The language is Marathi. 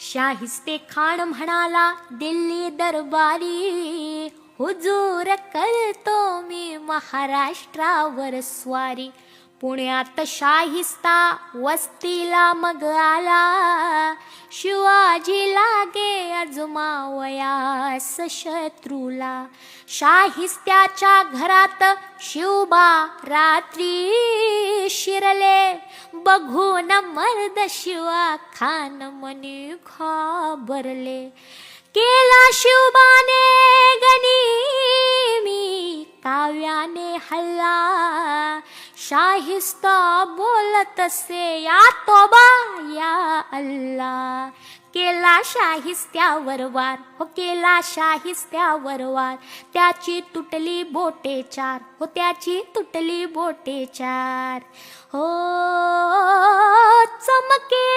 शाहिस्ते खान म्हणाला दिल्ली दरबारी हुजूर करतो मी महाराष्ट्रावर स्वारी. पुण्यात शाहिस्ता वस्तीला मग आला शिवाजी लागे अजमावयास शत्रूला. शाहिस्त्याच्या घरात शिवबा रात्री शिरले बघून मर्द शिवा खान मनी घाबरले. केला शिवबाने गणी मी काव्याने हल्ला. शाहिस्ता बोलत से या तोबा या अल्ला. केला शाहिस्त्यावर वार हो केला शाहिस्त्यावर वार. त्याची तुटली बोटे चार हो त्याची तुटली बोटे चार. हो चमके